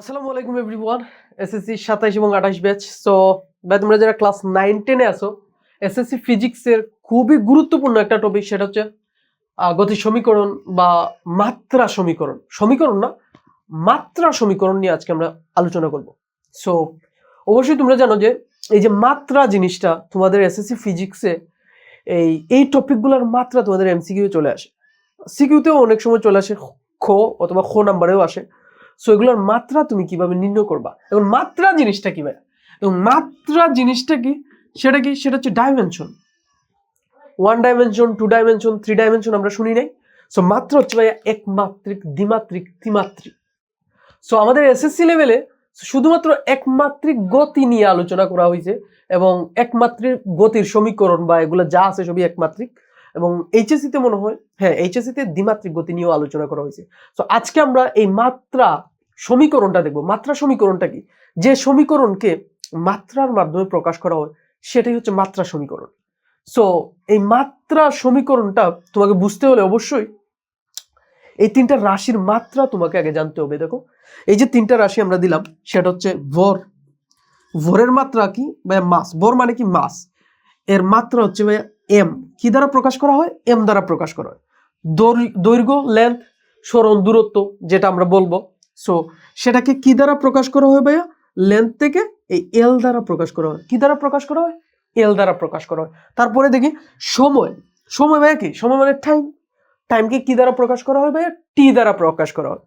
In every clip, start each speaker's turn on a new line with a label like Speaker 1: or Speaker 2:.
Speaker 1: আসসালামু আলাইকুম everyone SSC সাতাইশ এবং আঠাশ ব্যাচ সো ভাই, তোমরা যারা ক্লাস নাইন টেনে আসো এসএসসি ফিজিক্সের খুবই গুরুত্বপূর্ণ একটা টপিক সেটা হচ্ছে গতির সমীকরণ বা মাত্রা সমীকরণ। সমীকরণ না, মাত্রা সমীকরণ নিয়ে আজকে আমরা আলোচনা করব। সো অবশ্যই তোমরা জানো যে, এই যে মাত্রা জিনিসটা তোমাদের এসএসসি ফিজিক্সে এই এই টপিকগুলোর মাত্রা তোমাদের এমসিকিউ চলে আসে। সিকিউতেও অনেক সময় চলে আসে, খ অথবা খ নাম্বারেও আসে। সো এগুলোর মাত্রা তুমি কীভাবে নির্ণয় করবা? এবং মাত্রা জিনিসটা কি ভাই এবং মাত্রা জিনিসটা কি? সেটা কি? সেটা হচ্ছে dimension one dimension two dimension three dimension আমরা শুনি নাই। সো মাত্রা হচ্ছে ভাইয়া একমাত্রিক, দ্বিমাত্রিক, ত্রিমাত্রিক। সো আমাদের এসএসসি লেভেলে শুধুমাত্র একমাত্রিক গতি নিয়ে আলোচনা করা হয়েছে এবং একমাত্রিক গতির সমীকরণ বা এগুলো যা আছে সবই একমাত্রিক। এবং এইচএসসি তে মনে হয় হ্যাঁ এইচএসসি তে দ্বিমাত্রিক গতি নিয়েও আলোচনা করা হয়েছে। তো আজকে আমরা এই মাত্রা সমীকরণটা দেখব। মাত্রা সমীকরণটা কি? যে সমীকরণকে মাত্রার মাধ্যমে প্রকাশ করা হয়, সেটাই হচ্ছে মাত্রা সমীকরণ। সো এই মাত্রা সমীকরণটা তোমাকে বুঝতে হলে অবশ্যই এই তিনটা রাশির মাত্রা তোমাকে আগে জানতে হবে। দেখো, এই যে তিনটা রাশি আমরা দিলাম, সেটা হচ্ছে ভর। ভরের মাত্রা কি? ভাইয়া, মাস। ভর মানে কি? মাস। এর মাত্রা হচ্ছে ভাইয়া এম কি দ্বারা প্রকাশ করা হয়? এম দ্বারা প্রকাশ করা হয়। দৈর- দৈর্ঘ্য লেন্থ সরণ, দূরত্ব, যেটা আমরা বলব। সো সেটাকে কি দ্বারা প্রকাশ করা হয় ভাইয়া? লেন্থ থেকে এই এল দ্বারা প্রকাশ করা হয়। কি দ্বারা প্রকাশ করা হয়? এল দ্বারা প্রকাশ করা হয়। তারপরে দেখি, সময়। সময় ভাইয়া কি? সময় মানে টাইম টাইমকে কি দ্বারা প্রকাশ করা হয় ভাইয়া? টি দ্বারা প্রকাশ করা হয়।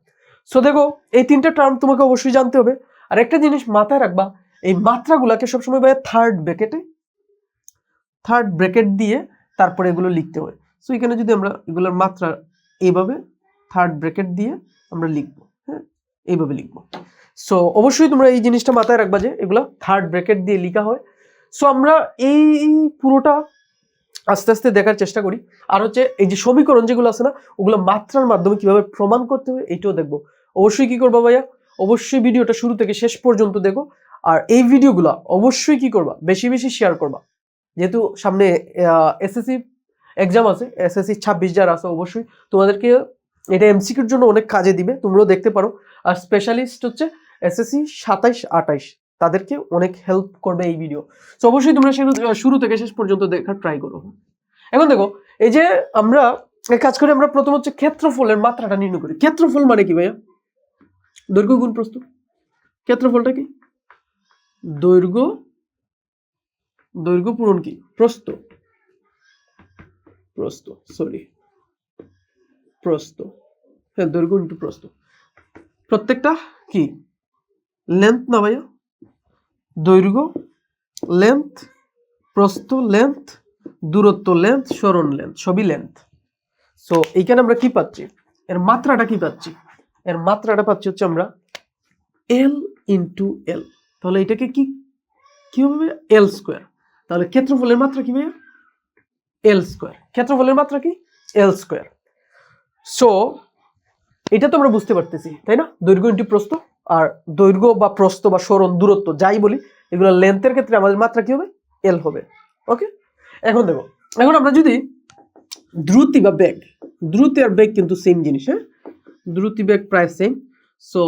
Speaker 1: সো দেখো, এই তিনটা টার্ম তোমাকে অবশ্যই জানতে হবে। আর একটা জিনিস মাথায় রাখবা, এই মাত্রাগুলাকে সবসময় ভাইয়া থার্ড ব্র্যাকেটে থার্ড ব্র্যাকেট দিয়ে তারপরে এগুলো লিখতে হয়। সো এখানে যদি আমরা এগুলোর মাত্রা এইভাবে থার্ড ব্র্যাকেট দিয়ে আমরা লিখব হ্যাঁ? এইভাবে লিখব। সো অবশ্যই তোমরা এই জিনিসটা মাথায় রাখবা যে এগুলো থার্ড ব্র্যাকেট দিয়ে লিখা হয়। সো আমরা এই পুরোটা আস্তে আস্তে দেখার চেষ্টা করি। আর হচ্ছে এই যে সমীকরণ যেগুলো আছে না, ওগুলো মাত্রার মাধ্যমে কীভাবে প্রমাণ করতে হবে এইটাও দেখব। অবশ্যই কি করবা ভাইয়া? অবশ্যই ভিডিওটা শুরু থেকে শেষ পর্যন্ত দেখো। আর এই ভিডিওগুলো অবশ্যই কি করবা? বেশি বেশি শেয়ার করবা। যেহেতু সামনে এসএসসি এক্সাম আছে এসএসসি ছাব্বিশ যারা আছে অবশ্যই। তোমাদেরকে এটা এমসিকিউর জন্য অনেক কাজে দিবে, তোমরাও দেখতে পারো। আর স্পেশালিস্ট হচ্ছে এসএসসি সাতাইশ, আঠাইশ। তাদেরকে অনেক হেল্প করবে এই ভিডিও তো অবশ্যই তোমরা শুরু- শুরু থেকে শেষ পর্যন্ত দেখার ট্রাই করো। এখন দেখো, এই যে আমরা, এক কাজ করে, আমরা প্রথম হচ্ছে ক্ষেত্রফলের মাত্রাটা নির্ণয় করি। ক্ষেত্রফল মানে কি ভাইয়া? দৈর্ঘ্য গুণ প্রস্তুত ক্ষেত্রফলটা কি? দৈর্ঘ্য দৈর্ঘ্য পূরণ কি? প্রস্থ। প্রস্থ সরি প্রস্থ। হ্যাঁ দৈর্ঘ্য ইন্টু প্রস্থ। প্রত্যেকটা কি? লেন্থ না ভাইয়া? দৈর্ঘ্য লেন্থ প্রস্থ লেন্থ দূরত্ব লেন্থ সরণ লেন্থ সবই লেন্থ সো এইখানে আমরা কি পাচ্ছি? এর মাত্রাটা কি পাচ্ছি? এর মাত্রাটা পাচ্ছি হচ্ছে আমরা এল ইন্টু এল তাহলে এটাকে কি? কি হবে এল স্কোয়ার তাহলে ক্ষেত্রফলের মাত্রা কি ভাইয়া? এল স্কোয়ার ক্ষেত্রফলের মাত্রা কি? এল স্কোয়ার সো এটা তো আমরা বুঝতে পারতেছি, তাই না? দৈর্ঘ্য ইন্টু প্রস্থ আর দৈর্ঘ্য বা প্রস্থ বা সরণ দূরত্ব যাই বলি, এগুলো লেন্থের ক্ষেত্রে আমাদের মাত্রা কি হবে? এল হবে ওকে এখন দেখো, এখন আমরা যদি দ্রুতি বা বেগ, দ্রুতি আর বেগ কিন্তু সেম জিনিস হ্যাঁ? দ্রুতি, বেগ, প্রায় সেম সো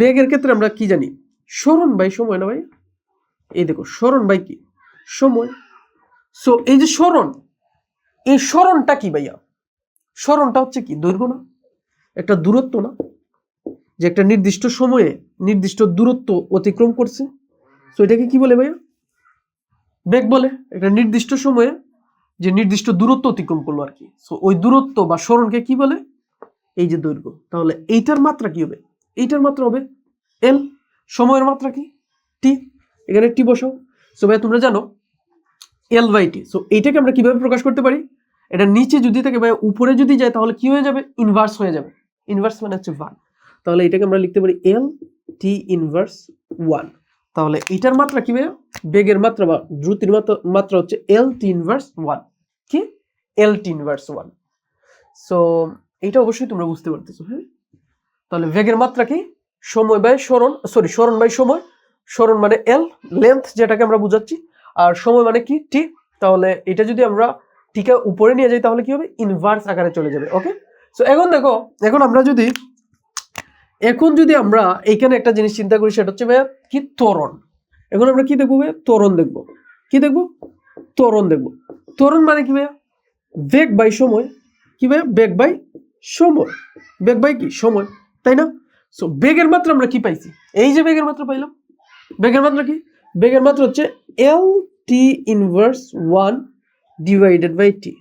Speaker 1: বেগের ক্ষেত্রে আমরা কি জানি? সরণ বাই সময় না ভাই এই দেখো, সরণ বাই কি? সময়। সো এই যে স্মরণ, এই স্মরণটা কি ভাইয়া? স্মরণটা হচ্ছে কি? দৈর্ঘ্য না? একটা দূরত্ব না? যে একটা নির্দিষ্ট সময়ে নির্দিষ্ট দূরত্ব অতিক্রম করছে। সো এটাকে কি বলে ভাইয়া? বেগ বলে। একটা নির্দিষ্ট সময়ে যে নির্দিষ্ট দূরত্ব অতিক্রম করল আর কি। সো ওই দূরত্ব বা স্মরণকে কি বলে? এই যে দৈর্ঘ্য। তাহলে এইটার মাত্রা কি হবে? এইটার মাত্রা হবে এল সময়ের মাত্রা কি? টি এখানে টি বসাও। সো ভাই তোমরা জানো এল বাই টি সো এইটাকে আমরা কীভাবে প্রকাশ করতে পারি? এটা নিচে যদি থাকে ভাই উপরে যদি যায়, তাহলে কি হয়ে যাবে? ইনভার্স হয়ে যাবে। ইনভার্স মানে হচ্ছে ওয়ান তাহলে এটাকে আমরা লিখতে পারি এল টি ইনভার্স ওয়ান তাহলে এটার মাত্রা কি বেগের মাত্রা বা দ্রুতির মাত্রা মাত্রা হচ্ছে এল টি ইনভার্স ওয়ান কি? L T inverse one so এটা অবশ্যই তোমরা বুঝতে পারতেছো হ্যাঁ? তাহলে বেগের মাত্রা কি? সময় বাই সরণ সরি সরণ বাই সময়। সরণ মানে এল লেন্থ যেটাকে আমরা বুঝাচ্ছি। আর সময় মানে কি? টি তাহলে এটা যদি আমরা টিকা উপরে নিয়ে যাই, তাহলে কি হবে? ইনভার্স আকারে চলে যাবে ওকে সো এখন দেখো, এখন আমরা যদি, এখন যদি আমরা এইখানে একটা জিনিস চিন্তা করি, সেটা হচ্ছে ভাইয়া, কি ত্বরণ? এখন আমরা কি দেখব ভাইয়া? ত্বরণ দেখব। কি দেখব? ত্বরণ দেখব। ত্বরণ মানে কি ভাইয়া? বেগ বাই সময়। কি ভাইয়া? বেগ বাই সময়। বেগ বাই কি? সময়। তাই না? সো বেগের মাত্রা আমরা কি পাইছি? এই যে বেগের মাত্রা পাইলাম। বেগের মাত্রা কি? বেগের মাত্রা হচ্ছে L T inverse one divided by T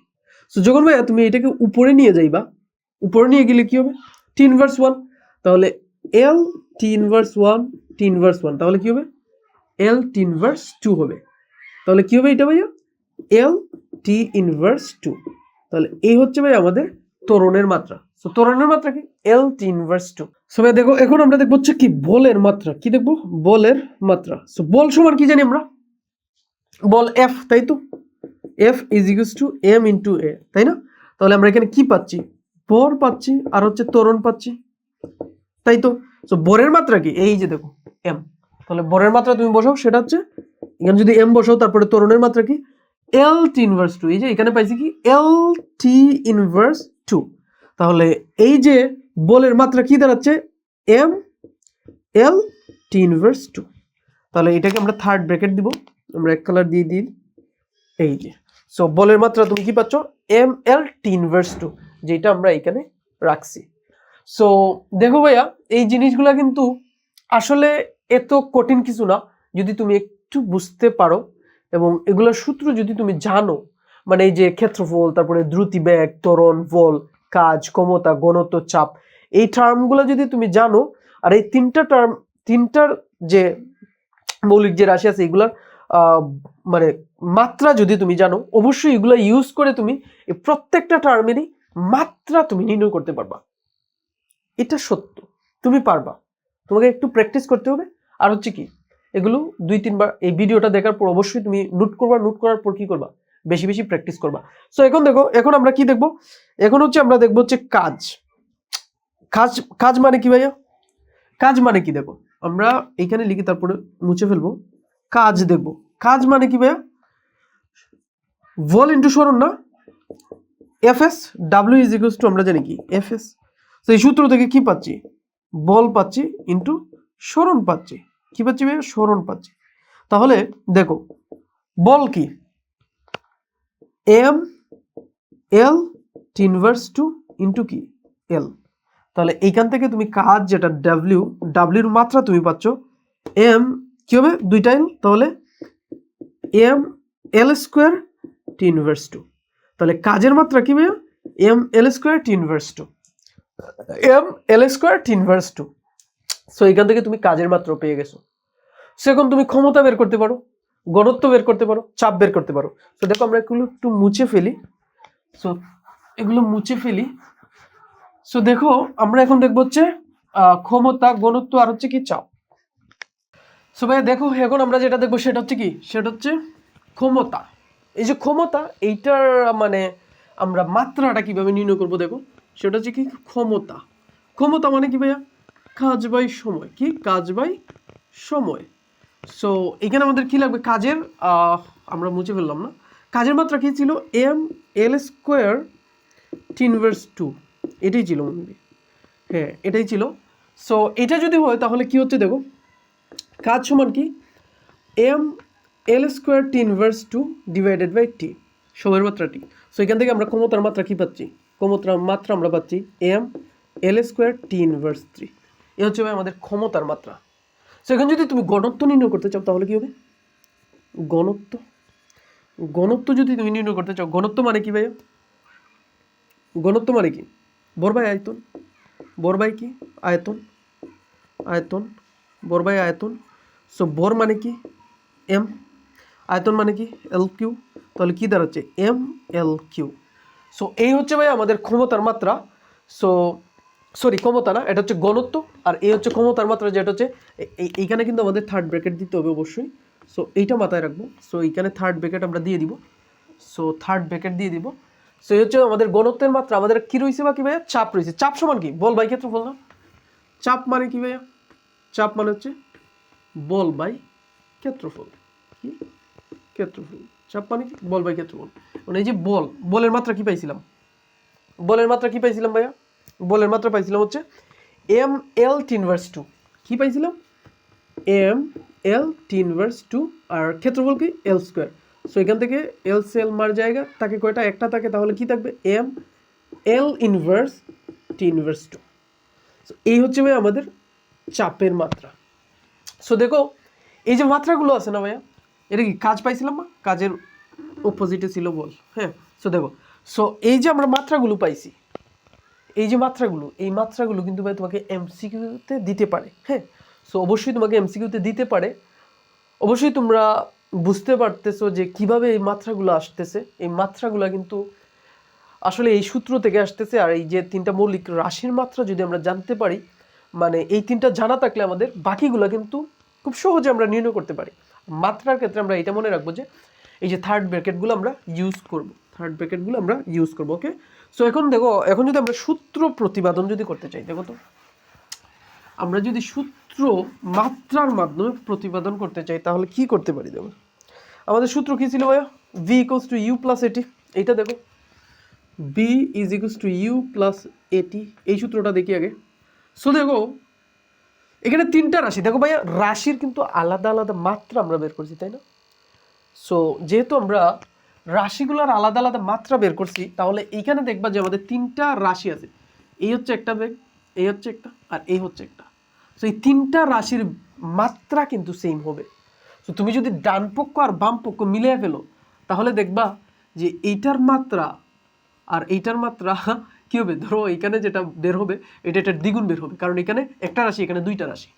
Speaker 1: so যখন ভাইয়া তুমি এটাকে উপরে নিয়ে যাইবা, উপরে নিয়ে গেলে কি হবে? টি ইনভার্স ওয়ান তাহলে L T inverse one T inverse one তাহলে কি হবে? এল টি ইনভার্স টু হবে। তাহলে কি হবে এটা ভাইয়া? এল টি ইনভার্স টু তাহলে এই হচ্ছে ভাই আমাদের ত্বরণের মাত্রা। সো ত্বরণের মাত্রা কি? L T inverse two so ভাই দেখো, এখন আমরা দেখব হচ্ছে কি বলের মাত্রা। কি দেখব? বলের মাত্রা। সো বল সমান কি জানি আমরা? বল এফ তাই তো? F is equals to M into A তাই না? তাহলে আমরা এখানে কি পাচ্ছি? বর পাচ্ছি, আর হচ্ছে ত্বরণ পাচ্ছি, তাই তো? সো বরের মাত্রা কি? এই যে দেখো এম তাহলে বরের মাত্রা তুমি বসাও, সেটা হচ্ছে এখানে যদি এম বসাও, তারপরে ত্বরণের মাত্রা কি? এল টি ইনভার্স টু এই যে এখানে পাইছি কি? এল টি ইনভার্স টু তাহলে এই যে বলের মাত্রা কি দাঁড়াচ্ছে? M L T inverse two তাহলে এটাকে আমরা থার্ড ব্র্যাকেট দিব। আমরা এক কালার দিয়ে দিই। এই যে। সো বলের মাত্রা তুমি কি পাচ্ছ? M L T inverse two যেটা আমরা এখানে রাখছি। সো দেখো ভাইয়া, এই জিনিসগুলা কিন্তু আসলে এত কঠিন কিছু না। যদি তুমি একটু বুঝতে পারো এবং এগুলোর সূত্র যদি তুমি জানো মানে এই যে ক্ষেত্রফল, তারপরে দ্রুতি ব্যাগ ত্বরণ, বল কাজ, ক্ষমতা, ঘনত্ব, চাপ। এই টার্মগুলো যদি তুমি জানো, আর এই তিনটা টার্ম তিনটার যে মৌলিক যে রাশি আছে, এগুলার মানে মাত্রা যদি তুমি জানো, অবশ্যই এগুলো ইউজ করে তুমি এই প্রত্যেকটা টার্মেরই মাত্রা তুমি নির্ণয় করতে পারবা। এটা সত্য। তুমি পারবা। তোমাকে একটু প্র্যাকটিস করতে হবে। আর হচ্ছে কি, এগুলো দুই, তিনবার এই ভিডিওটা দেখার পর অবশ্যই তুমি নোট করবা নোট করার পর কি করবা? বেশি বেশি প্র্যাকটিস করবা। সো এখন দেখো, এখন আমরা কি দেখব? এখন হচ্ছে আমরা দেখব হচ্ছে কাজ। কাজ কাজ মানে কি ভাইয়া? কাজ মানে কি দেখো? আমরা এইখানে লিখি তারপরে মুছে ফেলব। কাজ দেখব। কাজ মানে কি ভাইয়া? ভল ইন্টু সরণ না? F S W is equals to আমরা জানি কি? এফ এস তো এই সূত্র থেকে কি পাচ্ছি? বল পাচ্ছি ইন্টু সরণ পাচ্ছি। কি পাচ্ছি ভাইয়া? সরণ পাচ্ছি। তাহলে দেখো বল কি? M L T inverse two into কি এল তাহলে এইখান থেকে তুমি কাজ যেটা ডাব্লিউ ডাব্লিউর মাত্রা তুমি পাচ্ছ এম কি হবে? দুইটা এল তাহলে M L square T inverse two তাহলে কাজের মাত্রা কি ভাইয়া? M L square T inverse two M L square T inverse two so এখান থেকে তুমি কাজের মাত্রা পেয়ে গেছো। সো এখন তুমি ক্ষমতা বের করতে পারো। ঘনত্ব বের করতে পারো, চাপ বের করতে পারো। তো দেখো আমরা এগুলো একটু মুছে ফেলি। সো এগুলো মুছে ফেলি। সো দেখো, আমরা এখন দেখব হচ্ছে ক্ষমতা, গণত্ব আর হচ্ছে কি চাপ। সো ভাই দেখো, এখন আমরা যেটা দেখব সেটা হচ্ছে কি? সেটা হচ্ছে ক্ষমতা। এই যে ক্ষমতা, এইটার মানে আমরা মাত্রাটা কীভাবে নির্ণয় করব দেখো? সেটা হচ্ছে কি ক্ষমতা। ক্ষমতা মানে কি ভাইয়া? কাজ বাই সময়। কি? কাজ বাই সময়। সো এখানে আমাদের কি লাগবে? কাজের আমরা মুছে ফেললাম না। কাজের মাত্রা কী ছিল? M L square T inverse two এটাই ছিল মনে হয়। এটাই ছিল। সো এটা যদি হয়, তাহলে কি হচ্ছে দেখো? কাজ সমান কি? M L square T inverse two divided by T সময়ের মাত্রা টি সো এখান থেকে আমরা ক্ষমতার মাত্রা কি পাচ্ছি? ক্ষমতার মাত্রা আমরা পাচ্ছি M L square T inverse three এ হচ্ছে ভাই আমাদের ক্ষমতার মাত্রা। সো যদি তুমি ঘনত্ব নির্ণয় করতে চাও, তাহলে কি হবে? ঘনত্ব ঘনত্ব যদি তুমি নির্ণয় করতে চাও ঘনত্ব মানে কি ভাইয়া? ঘনত্ব মানে কি? বরবাই আয়তন। বরবাই কি? আয়তন। আয়তন। বরবাই আয়তন। সো বর মানে কি? এম। আয়তন মানে কি? L cube. তাহলে কি দাঁড়াচ্ছে? এম এল কিউ। সো এই হচ্ছে ভাই আমাদের ক্ষমতার মাত্রা। সো সরি, ক্ষমতা না, এটা হচ্ছে গণত্ব, আর এই হচ্ছে ক্ষমতার মাত্রা, যেটা হচ্ছে এই- এইখানে কিন্তু আমাদের থার্ড ব্র্যাকেট দিতে হবে অবশ্যই। সো এইটা মাথায় রাখব। সো এইখানে থার্ড ব্র্যাকেট আমরা দিয়ে দিব। সো থার্ড ব্র্যাকেট দিয়ে দিব। সো এই হচ্ছে আমাদের গণত্বের মাত্রা। আমাদের কী রয়েছে বা কী ভাইয়া? চাপ রয়েছে চাপ সমান কি? বল বাই ক্ষেত্রফল না? চাপ মানে কি ভাইয়া? চাপ মানে হচ্ছে বল বাই ক্ষেত্রফল। কি? ক্ষেত্রফল। চাপ মানে কি? বল বাই ক্ষেত্রফল। মানে এই যে বল, বলের মাত্রা কি পাইছিলাম? বলের মাত্রা কি পাইছিলাম ভাইয়া? বলের মাত্রা পাইছিলাম হচ্ছে এম এল টিনভার্স টু কী পাইছিলাম? এম এল টিনভার্স টু আর ক্ষেত্রফল কি? এল স্কোয়ার সো এখান থেকে এল সেল মার জায়গা, তাকে কয়টা? একটা থাকে তাহলে কি থাকবে? M L inverse T inverse two so এই হচ্ছে ভাই আমাদের চাপের মাত্রা। সো দেখো, এই যে মাত্রাগুলো আছে না ভাইয়া, এটা কি কাজ পাইছিলাম না? কাজের অপোজিটে ছিল বল হ্যাঁ? সো দেখো সো এই যে আমরা মাত্রাগুলো পাইছি এই যে মাত্রাগুলো, এই মাত্রাগুলো কিন্তু ভাই তোমাকে এমসিকিউতে দিতে পারে হ্যাঁ? সো অবশ্যই তোমাকে এমসিকিউতে দিতে পারে। অবশ্যই তোমরা বুঝতে পারতেছো যে কীভাবে এই মাত্রাগুলো আসতেছে। এই মাত্রাগুলো কিন্তু আসলে এই সূত্র থেকে আসতেছে আর এই যে তিনটা মৌলিক রাশির মাত্রা যদি আমরা জানতে পারি মানে এই তিনটা জানা থাকলে আমাদের বাকিগুলো কিন্তু খুব সহজে আমরা নির্ণয় করতে পারি। মাত্রার ক্ষেত্রে আমরা এটা মনে রাখব যে এই যে থার্ড ব্র্যাকেটগুলো আমরা ইউজ করব। থার্ড ব্র্যাকেটগুলো আমরা ইউজ করব ওকে সো এখন দেখো, এখন যদি আমরা সূত্র প্রতিপাদন যদি করতে চাই, দেখো তো, আমরা যদি সূত্র মাত্রার মাধ্যমে প্রতিপাদন করতে চাই, তাহলে কি করতে পারি দেখো? আমাদের সূত্র কি ছিল ভাইয়া? V equals to U plus A T এইটা দেখো V is equals to U plus A T এই সূত্রটা দেখি আগে। সো দেখো, এখানে তিনটা রাশি। দেখো ভাইয়া, রাশির কিন্তু আলাদা আলাদা মাত্রা আমরা বের করছি, তাই না? সো যেহেতু আমরা রাশিগুলোর আলাদা আলাদা মাত্রা বের করছি, তাহলে এইখানে দেখবা যে আমাদের তিনটা রাশি আছে। এই হচ্ছে একটা বেগ, এই হচ্ছে একটা, আর এই হচ্ছে একটা। সো এই তিনটা রাশির মাত্রা কিন্তু সেম হবে। তো তুমি যদি ডান পক্ষ আর বাম পক্ষ মিলিয়ে ফেলো, তাহলে দেখবা যে এইটার মাত্রা আর এইটার মাত্রা কী হবে? ধরো এখানে যেটা বের হবে, এটা এটার দ্বিগুণ বের হবে। কারণ এখানে একটা রাশি, এখানে দুইটা রাশি।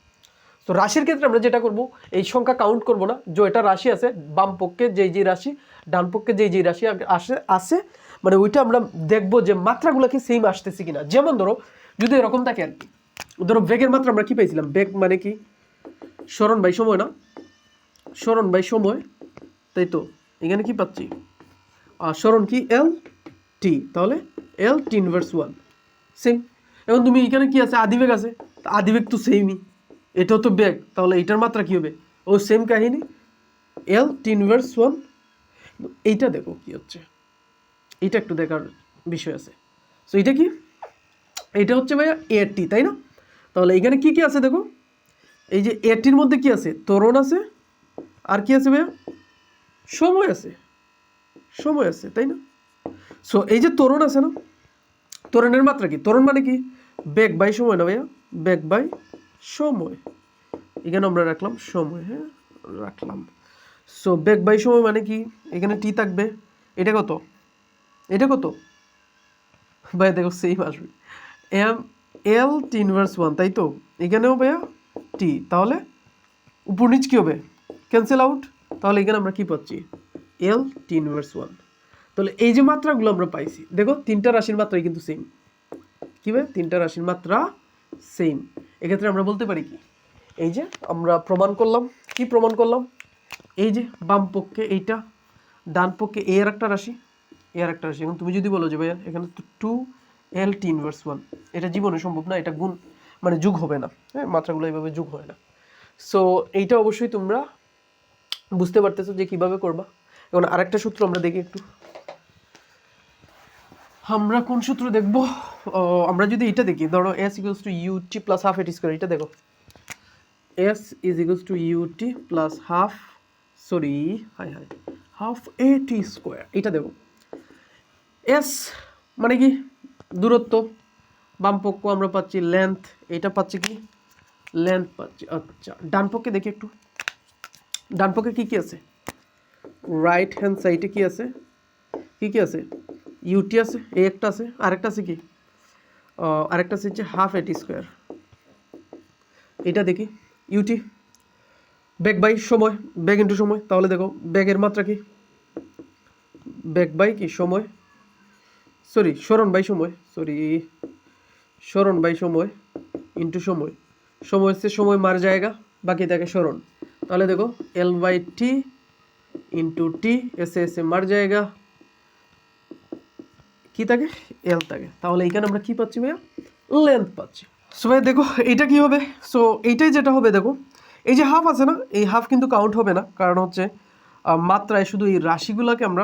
Speaker 1: তো রাশির ক্ষেত্রে আমরা যেটা করব, এই সংখ্যা কাউন্ট করব না। যে এটা রাশি আছে, বাম পক্ষে যেই যেই রাশি, ডান পক্ষে যেই যেই রাশি আসে আছে মানে ওইটা আমরা দেখব যে মাত্রাগুলো কি সেম আসতেছে কিনা। যেমন ধরো, যদি এরকম থাকে আর কি ধরো বেগের মাত্রা আমরা কি পাইছিলাম বেগ মানে কি? স্মরণ বাই সময় না? স্মরণ বাই সময়, তাই তো? এখানে কি পাচ্ছি? স্মরণ কি? এল টি তাহলে L T inverse one same এখন তুমি এখানে কি আছে? আদিবেগ আছে। আদিবেগ তো সেমই এটাও তো বেগ তাহলে এইটার মাত্রা কী হবে? ও সেম কাহিনী এল টি ইনভার্স ওয়ান এইটা দেখো কি হচ্ছে। এইটা একটু দেখার বিষয় আছে। সো এটা কি? এটা হচ্ছে ভাইয়া এটি তাই না? তাহলে এখানে কি কি আছে দেখো? এই যে এটির মধ্যে কি আছে? তরণ আছে, আর কি আছে ভাইয়া? সময় আছে। সময় আছে, তাই না? সো এই যে তরুণ আছে না? তরুণের মাত্রা কি? তরুণ মানে কি? বেগ বাই সময় না ভাইয়া? বেগ বাই সময়। এখানে আমরা রাখলাম সময় হ্যাঁ? রাখলাম। সো বেগ বাই সময় মানে কি? এখানে টি থাকবে। এটা কত? এটা কত? ভাই, দেখো সেম আসবে। M L T inverse one তাই তো? এখানেও ভাইয়া টি তাহলে উপর নিচ কী হবে? ক্যান্সেল আউট তাহলে এখানে আমরা কি পাচ্ছি? এল টি ইনভার্স ওয়ান তাহলে এই যে মাত্রাগুলো আমরা পাইছি, দেখো, তিনটা রাশির মাত্রাই কিন্তু সেম কি ভাই? তিনটা রাশির মাত্রা সেম এক্ষেত্রে আমরা বলতে পারি কি? এই যে আমরা প্রমাণ করলাম। কি প্রমাণ করলাম? এই যে বাম পক্ষে এইটা, ডান পক্ষে এ আর একটা রাশি, এ আর একটা রাশি। এখন তুমি যদি বলো যে ভাইয়া, এখানে তো two L T inverse one এটা জীবনে সম্ভব না, এটা গুণ মানে যুগ হবে না। হ্যাঁ মাত্রাগুলো এইভাবে যুগ হয় না। সো এইটা অবশ্যই তোমরা বুঝতে পারতেছো যে কীভাবে করবা। এখন আরেকটা সূত্র আমরা দেখি একটু। আমরা কোন সূত্র দেখব? আমরা যদি এটা দেখি, ধরো S equals to U T plus half A T square এটা দেখো। S is equals to U T plus half sorry hi hi half A T square এটা দেখো। এস মানে কি? দূরত্ব, বাম পক্ষ আমরা পাচ্ছি লেন্থ এটা পাচ্ছি কি? লেন্থ পাচ্ছি আচ্ছা ডান পক্ষে দেখি একটু। ডান পক্ষে কী কী আছে? রাইট হ্যান্ড সাইডে কি আছে? কি কি আছে? ইউটি আছে এই একটা আছে, আরেকটা আছে কি? আরেকটা আছে হচ্ছে হাফ এটি স্কোয়ার এটা দেখি, ইউটি। ব্যাগ বাই, সময়, ব্যাগ ইন্টু সময়। তাহলে দেখো, ব্যাগের মাত্রা কি? ব্যাক বাই কি, সময়? সরি স্মরণ বাই সময়। সরি স্মরণ বাই সময় ইন্টু সময়। সময় হচ্ছে সময় মার জায়গা, বাকি থাকে স্মরণ তাহলে দেখো এল বাই টি ইন্টু টি এসে এসে মার জায়গা কি থাকে? এল থাকে। তাহলে এইখানে আমরা কি পাচ্ছি ভাইয়া? লেন্থ পাচ্ছি। সো ভাই দেখো এটা কি হবে? সো এইটাই যেটা হবে, দেখো, এই যে হাফ আছে না, এই হাফ কিন্তু কাউন্ট হবে না, কারণ হচ্ছে মাত্রায় শুধু এই রাশিগুলোকে আমরা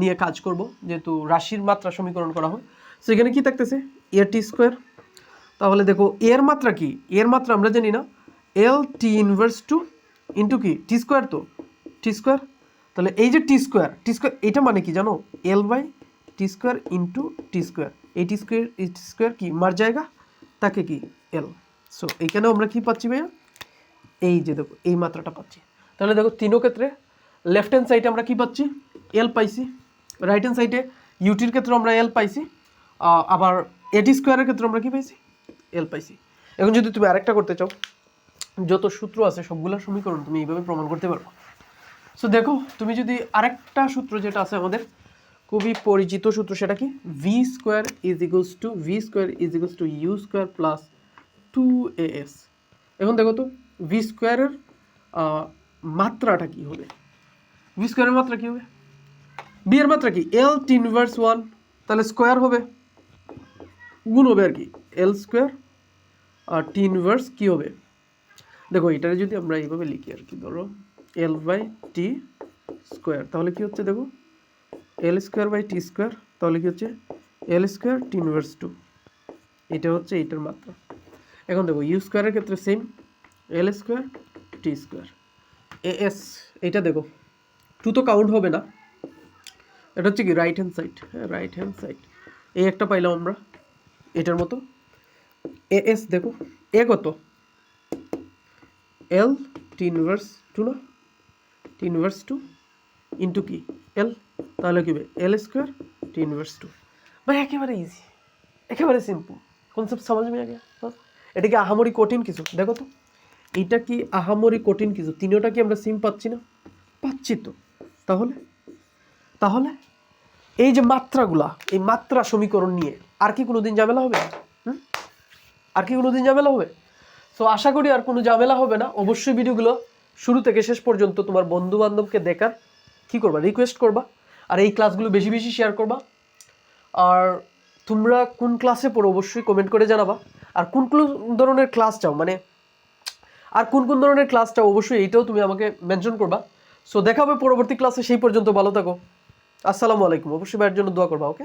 Speaker 1: নিয়ে কাজ করব, যেহেতু রাশির মাত্রা সমীকরণ করা হয়। সো এখানে কি থাকতেছে? এ টি স্কোয়ার তাহলে দেখো, এর মাত্রা কি? এর মাত্রা আমরা জানি না। L T inverse two into কি? টি স্কোয়ার তো? টি স্কোয়ার তাহলে এই যে টি স্কোয়ার টি স্কোয়ার এটা মানে কি জানো? L by T square into T square. এই টি স্কোয়ার টি স্কোয়ার কি? মার জায়গা? তাকে কি? এল সো এইখানেও আমরা কি পাচ্ছি ভাইয়া? এই যে দেখো, এই মাত্রাটা পাচ্ছি। তাহলে দেখো, তিনও ক্ষেত্রে লেফট হ্যান্ড সাইডে আমরা কি পাচ্ছি? এল পাইছি। রাইট হ্যান্ড সাইডে ইউটির ক্ষেত্রে আমরা এল পাইছি। আবার এটি স্কোয়ারের ক্ষেত্রে আমরা কি পাইছি? এল পাইছি। এখন যদি তুমি আরেকটা করতে চাও, যত সূত্র আছে, সবগুলো সমীকরণ তুমি এইভাবে প্রমাণ করতে পারো সো দেখো, তুমি যদি আরেকটা সূত্র যেটা আছে আমাদের খুবই পরিচিত সূত্র সেটা কি? V square is equals to V square is equals to U square plus two A S এখন দেখো তো ভি স্কোয়ারের মাত্রাটা কি হবে? ভি স্কোয়ারের মাত্রা কি হবে? বি এর মাত্রা কি? এল টি ইনভার্স ওয়ান তাহলে স্কোয়ার হবে। গুণ হবে আর কি। এল স্কোয়ার আর টি ইনভার্স কি হবে? দেখো, এটারে যদি আমরা এইভাবে লিখি আর কি, ধরো এল বাই টি স্কোয়ার তাহলে কি হচ্ছে দেখো? L square by T square, তাহলে কি হচ্ছে? L square T inverse two. এটা হচ্ছে এইটার মাত্রা। এখন দেখো, ইউ স্কোয়ারের ক্ষেত্রে same L square T square. A, S, এটা দেখো, টু তো কাউন্ট হবে না। এটা হচ্ছে কি right hand side right hand side এই একটা পাইলাম আমরা, এটার মতো। এ, এস, দেখো, এ কত? এল টি ইনভার্স টু না? টি ইনভার্স টু ইন্টু কি? এল তাহলে কী হবে? L square T inverse two ভাই, একেবারে ইজি একেবারে সিম্পল কনসেপ্ট সমাজ মে এটা কি আহামরি কঠিন কিছু? দেখো তো। এটা কি আহামরি কঠিন কিছু? তিনটা কি আমরা সিম পাচ্ছি না? পাচ্ছি তো। তাহলে? তাহলে? এই যে মাত্রাগুলা, এই মাত্রা সমীকরণ নিয়ে, আর কি কোনো দিন ঝামেলা হবে? হুম? আর কি কোনো দিন ঝামেলা হবে? সো আশা করি আর কোনো ঝামেলা হবে না। অবশ্যই ভিডিওগুলো শুরু থেকে শেষ পর্যন্ত তোমার বন্ধু বান্ধবকে দেখার কি করবা? রিকোয়েস্ট করবা? আর এই ক্লাসগুলো বেশি বেশি শেয়ার করবা? আর তোমরা কোন ক্লাসে পড়ো অবশ্যই কমেন্ট করে জানাবা। আর কোন কোন ধরনের ক্লাস চাও? মানে আর কোন কোন ধরনের ক্লাস চাও? অবশ্যই এইটাও তুমি আমাকে মেনশন করবা। সো দেখা হবে পরবর্তী ক্লাসে সেই পর্যন্ত ভালো থাকো। আসসালামু আলাইকুম। অবশ্যই ভাইয়ের জন্য দোয়া করবা ওকে